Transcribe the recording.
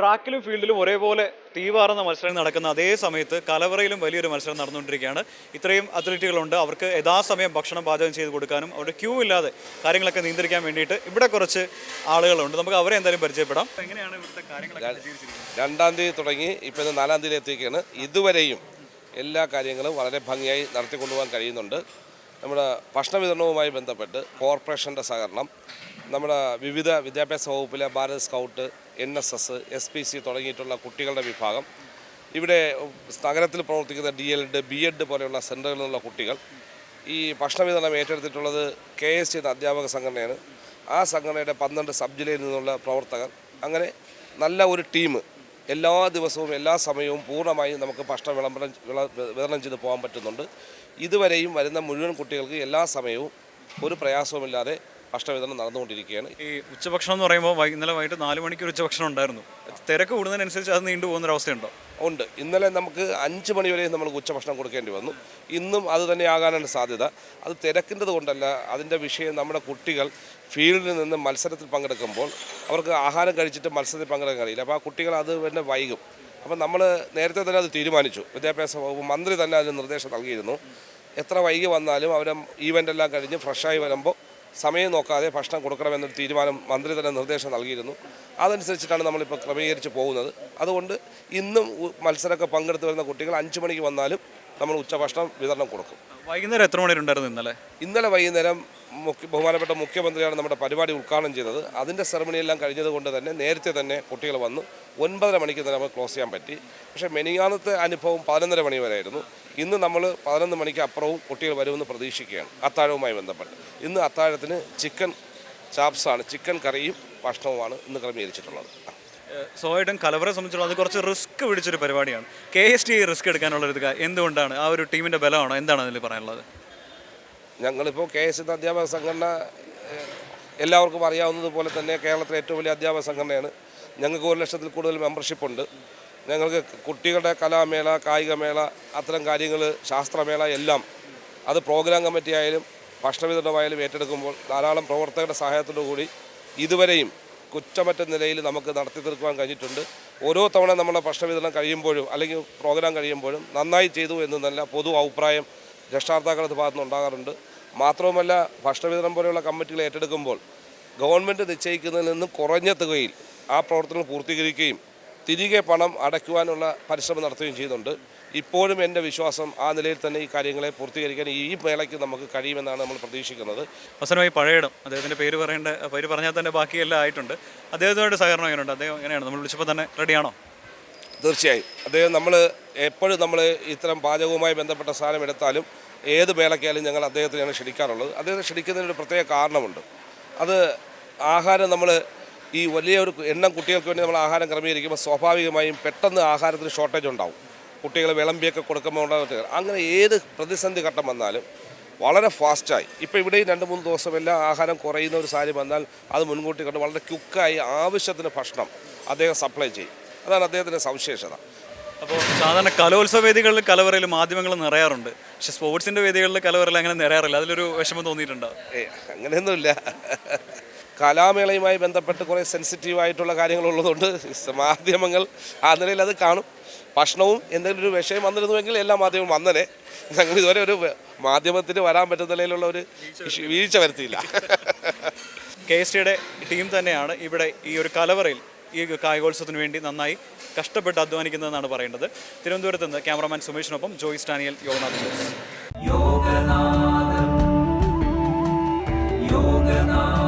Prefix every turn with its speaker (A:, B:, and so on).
A: ട്രാക്കിലും ഫീൽഡിലും ഒരേപോലെ തീവാറുന്ന മത്സരം നടക്കുന്ന അതേ സമയത്ത് കലവറയിലും വലിയൊരു മത്സരം നടന്നുകൊണ്ടിരിക്കുകയാണ്. ഇത്രയും അത്ലറ്റുകളുണ്ട്. അവർക്ക് യഥാസമയം ഭക്ഷണം പാചകം ചെയ്ത് കൊടുക്കാനും അവരുടെ ക്യൂ ഇല്ലാതെ കാര്യങ്ങളൊക്കെ നിയന്ത്രിക്കാൻ വേണ്ടിയിട്ട് ഇവിടെ കുറച്ച് ആളുകളുണ്ട്. നമുക്ക് അവരെ എന്തായാലും പരിചയപ്പെടാം. എങ്ങനെയാണ് ഇവിടുത്തെ?
B: രണ്ടാം തീയതി തുടങ്ങി ഇപ്പോൾ നാലാം തീയതി എത്തിക്കുകയാണ് ഇതുവരെയും എല്ലാ കാര്യങ്ങളും വളരെ ഭംഗിയായി നടത്തിക്കൊണ്ടുപോകാൻ കഴിയുന്നുണ്ട്. നമ്മുടെ ഭക്ഷണ വിതരണവുമായി ബന്ധപ്പെട്ട് കോർപ്പറേഷന്റെ സഹകരണം നമ്മുടെ വിവിധ വിദ്യാഭ്യാസ വകുപ്പിലെ Bharat scout N S S S P C തുടങ്ങിയിട്ടുള്ള കുട്ടികളുടെ വിഭാഗം. ഇവിടെ നഗരത്തിൽ പ്രവർത്തിക്കുന്ന D El Ed B Ed പോലെയുള്ള സെന്ററുകളിൽ നിന്നുള്ള കുട്ടികൾ ഈ ഭക്ഷണ വിതരണം ഏറ്റെടുത്തിട്ടുള്ളത് കെ എസ് എന്ന അധ്യാപക സംഘടനയാണ്. ആ സംഘടനയുടെ പന്ത്രണ്ട് സബ് ജില്ലയിൽ നിന്നുള്ള പ്രവർത്തകർ. അങ്ങനെ നല്ല ഒരു ടീം എല്ലാ ദിവസവും എല്ലാ സമയവും പൂർണമായും നമുക്ക് ഭക്ഷണം വിളംബരം വിള- വിതരണം ചെയ്ത് പോകാൻ പറ്റുന്നുണ്ട്. ഇതുവരെയും വരുന്ന മുഴുവൻ കുട്ടികൾക്ക് എല്ലാ സമയവും ഒരു പ്രയാസവുമില്ലാതെ ഭക്ഷണ വിതരണം നടന്നുകൊണ്ടിരിക്കുകയാണ്.
A: ഈ ഉച്ചഭക്ഷണം എന്ന് പറയുമ്പോൾ വൈ- ഇന്നലെ വൈകിട്ട് നാല് മണിക്ക് ഒരു ഉച്ചഭക്ഷണം ഉണ്ടായിരുന്നു. തിരക്ക് കൂടുന്നതിനനുസരിച്ച് അത് നീണ്ടു പോകുന്ന ഒരു അവസ്ഥയുണ്ടോ?
B: ഉണ്ട്. ഇന്നലെ നമുക്ക് അഞ്ച് മണി വരെ നമ്മൾ ഉച്ചഭക്ഷണം കൊടുക്കേണ്ടി വന്നു. ഇന്നും അത് തന്നെ ആകാനാണ് സാധ്യത. അത് തിരക്കിന്റെത് കൊണ്ടല്ല അതിന്റെ വിഷയം നമ്മുടെ കുട്ടികൾ ഫീൽഡിൽ നിന്ന് മത്സരത്തിൽ പങ്കെടുക്കുമ്പോൾ അവർക്ക് ആഹാരം കഴിച്ചിട്ട് മത്സരത്തിൽ പങ്കെടുക്കാൻ കഴിയില്ല അപ്പോൾ ആ കുട്ടികൾ അത് തന്നെ വൈകും. അപ്പം നമ്മൾ നേരത്തെ തന്നെ അത് തീരുമാനിച്ചു. വിദ്യാഭ്യാസ വകുപ്പ് മന്ത്രി തന്നെ അതിന് നിർദ്ദേശം നൽകിയിരുന്നു. എത്ര വൈകി വന്നാലും അവരെ ഈവന്റ് എല്ലാം കഴിഞ്ഞ് ഫ്രഷായി വരുമ്പോൾ സമയം നോക്കാതെ ഭക്ഷണം കൊടുക്കണമെന്നൊരു തീരുമാനം മന്ത്രി തന്നെ നിർദ്ദേശം നൽകിയിരുന്നു. അതനുസരിച്ചിട്ടാണ് നമ്മളിപ്പോൾ ക്രമീകരിച്ച് പോകുന്നത്. അതുകൊണ്ട് ഇന്നും മത്സരമൊക്കെ പങ്കെടുത്ത് വരുന്ന കുട്ടികൾ അഞ്ച് മണിക്ക് വന്നാലും നമ്മൾ ഉച്ചഭക്ഷണം വിതരണം കൊടുക്കും.
A: വൈകുന്നേരം എത്ര മണി ഉണ്ടായിരുന്നു ഇന്നലെ?
B: ഇന്നലെ വൈകുന്നേരം മുഖ്യ ബഹുമാനപ്പെട്ട മുഖ്യമന്ത്രിയാണ് നമ്മുടെ പരിപാടി ഉദ്ഘാടനം ചെയ്തത്. അതിന്റെ സെറമണിയെല്ലാം കഴിഞ്ഞത് കൊണ്ട് തന്നെ നേരത്തെ തന്നെ കുട്ടികൾ വന്ന്. ഒൻപതര മണിക്ക് തന്നെ നമുക്ക് ക്ലോസ് ചെയ്യാൻ പറ്റി. പക്ഷേ മെനിയാന്നത്തെ അനുഭവം പതിനൊന്നര മണി വരെ ആയിരുന്നു. ഇന്ന് നമ്മൾ പതിനൊന്ന് മണിക്ക് അപ്പുറവും കുട്ടികൾ വരുമെന്ന് പ്രതീക്ഷിക്കുകയാണ്. അത്താഴവുമായി ബന്ധപ്പെട്ട്. ഇന്ന് അത്താഴത്തിന് ചിക്കൻ ചാപ്സാണ്. ചിക്കൻ കറിയും ഭക്ഷണവുമാണ് ഇന്ന് ക്രമീകരിച്ചിട്ടുള്ളത്.
A: സ്വാഭാവികമായിട്ടും കലവറെ സംബന്ധിച്ചുള്ള അത് കുറച്ച് റിസ്ക് പിടിച്ചൊരു പരിപാടിയാണ്. കെ എസ് ടി റിസ്ക് എടുക്കാനുള്ള ഒരു എന്തുകൊണ്ടാണ്? ആ ഒരു ടീമിന്റെ ബലമാണോ? എന്താണ് അതിൽ പറയാനുള്ളത്?
B: ഞങ്ങളിപ്പോൾ കെ എസ് എന്ന അധ്യാപക സംഘടന എല്ലാവർക്കും എല്ലാവർക്കും അറിയാവുന്നതുപോലെ തന്നെ കേരളത്തിലെ ഏറ്റവും വലിയ അധ്യാപക സംഘടനയാണ്. ഞങ്ങൾക്ക് ഒരു ലക്ഷത്തിൽ കൂടുതൽ മെമ്പർഷിപ്പ് ഉണ്ട്. ഞങ്ങൾക്ക് കുട്ടികളുടെ കലാമേള കായികമേള അത്തരം കാര്യങ്ങൾ ശാസ്ത്രമേള എല്ലാം അത് പ്രോഗ്രാം കമ്മിറ്റി ആയാലും ഭക്ഷണ വിതരണമായാലും ഏറ്റെടുക്കുമ്പോൾ ധാരാളം പ്രവർത്തകരുടെ സഹായത്തോടു കൂടി ഇതുവരെയും കുറ്റമറ്റ നിലയിൽ നമുക്ക് നടത്തി തീർക്കുവാൻ കഴിഞ്ഞിട്ടുണ്ട്. ഓരോ തവണ നമ്മുടെ ഭക്ഷണ വിതരണം കഴിയുമ്പോഴും അല്ലെങ്കിൽ പ്രോഗ്രാം കഴിയുമ്പോഴും നന്നായി ചെയ്തു എന്ന് നല്ല പൊതു അഭിപ്രായം രക്ഷാർത്ഥാക്കളുടെ ഭാഗത്തു നിന്ന് ഉണ്ടാകാറുണ്ട്. മാത്രവുമല്ല ഭക്ഷണവിതരണം പോലെയുള്ള കമ്മിറ്റികൾ ഏറ്റെടുക്കുമ്പോൾ ഗവൺമെന്റ് നിശ്ചയിക്കുന്നതിൽ നിന്നും കുറഞ്ഞ തുകയിൽ ആ പ്രവർത്തനങ്ങൾ പൂർത്തീകരിക്കുകയും തിരികെ പണം അടയ്ക്കുവാനുള്ള പരിശ്രമം നടത്തുകയും ചെയ്യുന്നുണ്ട്. ഇപ്പോഴും എന്റെ വിശ്വാസം ആ നിലയിൽ തന്നെ ഈ കാര്യങ്ങളെ പൂർത്തീകരിക്കാൻ ഈ മേളയ്ക്ക് നമുക്ക് കഴിയുമെന്നാണ് നമ്മൾ പ്രതീക്ഷിക്കുന്നത്.
A: അവസാനമായി പഴയടം അദ്ദേഹത്തിന്റെ പേര് പറയേണ്ട പേര് പറഞ്ഞാൽ തന്നെ ബാക്കിയെല്ലാം ആയിട്ടുണ്ട്. അദ്ദേഹത്തോട് സഹകരണം എങ്ങനെയുണ്ട്? അദ്ദേഹം എങ്ങനെയാണ്? നമ്മൾ വിളിച്ചപ്പോൾ തന്നെ റെഡിയാണോ?
B: തീർച്ചയായും. അദ്ദേഹം നമ്മൾ എപ്പോഴും നമ്മൾ ഇത്തരം പാചകവുമായി ബന്ധപ്പെട്ട സാധനം എടുത്താലും ഏത് മേളയ്ക്കായാലും ഞങ്ങൾ അദ്ദേഹത്തിനെയാണ് ക്ഷണിക്കാറുള്ളത്. അദ്ദേഹത്തെ ക്ഷണിക്കുന്നതിന് ഒരു പ്രത്യേക കാരണമുണ്ട്. അത് ആഹാരം നമ്മൾ ഈ വലിയ ഒരു എണ്ണം കുട്ടികൾക്ക് വേണ്ടി നമ്മൾ ആഹാരം ക്രമീകരിക്കുമ്പോൾ സ്വാഭാവികമായും പെട്ടെന്ന് ആഹാരത്തിന് ഷോർട്ടേജ് ഉണ്ടാവും. കുട്ടികൾ വിളമ്പിയൊക്കെ കൊടുക്കുമ്പോൾ ഉണ്ടാകുന്ന അങ്ങനെ ഏത് പ്രതിസന്ധി ഘട്ടം വന്നാലും വളരെ ഫാസ്റ്റായി. ഇപ്പോൾ ഇവിടെയും രണ്ട് മൂന്ന് ദിവസം എല്ലാം ആഹാരം കുറയുന്ന ഒരു സാഹചര്യം വന്നാൽ അത് മുൻകൂട്ടി കണ്ട് വളരെ ക്യുക്കായി ആവശ്യത്തിന് ഭക്ഷണം അദ്ദേഹം സപ്ലൈ ചെയ്യും. അതാണ് അദ്ദേഹത്തിന്റെ സവിശേഷത.
A: അപ്പോൾ സാധാരണ കലോത്സവ വേദികളിൽ കലവറയിൽ മാധ്യമങ്ങൾ നിറയാറുണ്ട്. പക്ഷേ സ്പോർട്സിന്റെ വേദികളിൽ കലവറയിൽ അങ്ങനെ നിറയാറില്ല. അതിലൊരു വിഷമം തോന്നിയിട്ടുണ്ടോ?
B: ഏ അങ്ങനെയൊന്നുമില്ല. കലാമേളയുമായി ബന്ധപ്പെട്ട് കുറേ സെൻസിറ്റീവായിട്ടുള്ള കാര്യങ്ങളുള്ളതുകൊണ്ട് മാധ്യമങ്ങൾ ആ നിലയിൽ അത് കാണും. ഭക്ഷണവും എന്തെങ്കിലും ഒരു വിഷയം വന്നിരുന്നുവെങ്കിൽ എല്ലാ മാധ്യമവും വന്നനെ. ഞങ്ങൾ ഇതുവരെ ഒരു മാധ്യമത്തിന് വരാൻ പറ്റുന്ന നിലയിലുള്ള ഒരു വീഴ്ച വരുത്തിയില്ല.
A: കെ എസ് ടിയുടെ ടീം തന്നെയാണ് ഇവിടെ ഈ ഒരു കലവറയിൽ ഈ കായികോത്സവത്തിന് വേണ്ടി നന്നായി കഷ്ടപ്പെട്ട് അധ്വാനിക്കുന്നതെന്നാണ് പറയേണ്ടത് തിരുവനന്തപുരത്ത് നിന്ന് ക്യാമറമാൻ സുമേഷിനൊപ്പം ജോയിസ് ഡാനിയൽ യോഗനാഥ് യോഗനാഥ്
C: യോഗനാഥ്